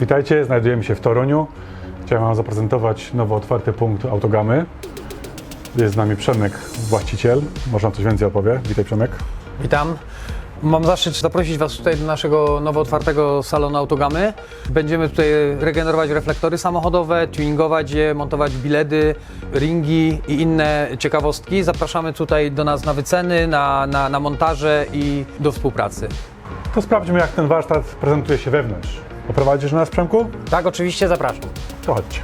Witajcie, znajdujemy się w Toruniu. Chciałem Wam zaprezentować nowo otwarty punkt Autogamy. Jest z nami Przemek, właściciel. Może nam coś więcej opowie. Witaj Przemek. Witam. Mam zaszczyt zaprosić Was tutaj do naszego nowo otwartego salonu Autogamy. Będziemy tutaj regenerować reflektory samochodowe, tuningować je, montować biledy, ringi i inne ciekawostki. Zapraszamy tutaj do nas na wyceny, na, na, na montaże i do współpracy. To sprawdźmy, jak ten warsztat prezentuje się wewnątrz. Oprowadzisz nas, Przemku? Tak, oczywiście zapraszam. To chodźcie.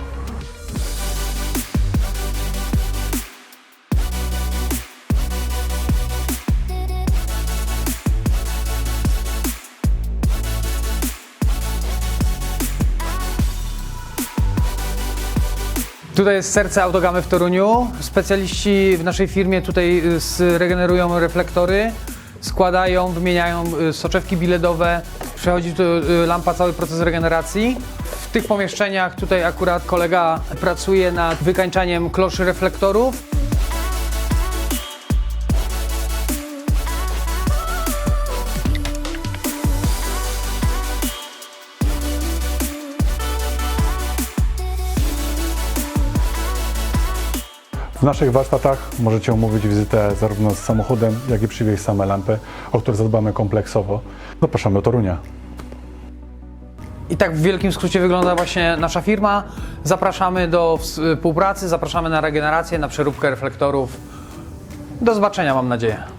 Tutaj jest serce Autogamy w Toruniu. Specjaliści w naszej firmie tutaj y, regenerują reflektory, składają, wymieniają y, soczewki biledowe. Przechodzi tu y, lampa cały proces regeneracji. W tych pomieszczeniach tutaj akurat kolega pracuje nad wykańczaniem kloszy reflektorów. W naszych warsztatach możecie umówić wizytę zarówno z samochodem, jak i przywieźć same lampy, o które zadbamy kompleksowo. Zapraszamy do Torunia. I tak w wielkim skrócie wygląda właśnie nasza firma. Zapraszamy do współpracy, zapraszamy na regenerację, na przeróbkę reflektorów. Do zobaczenia mam nadzieję.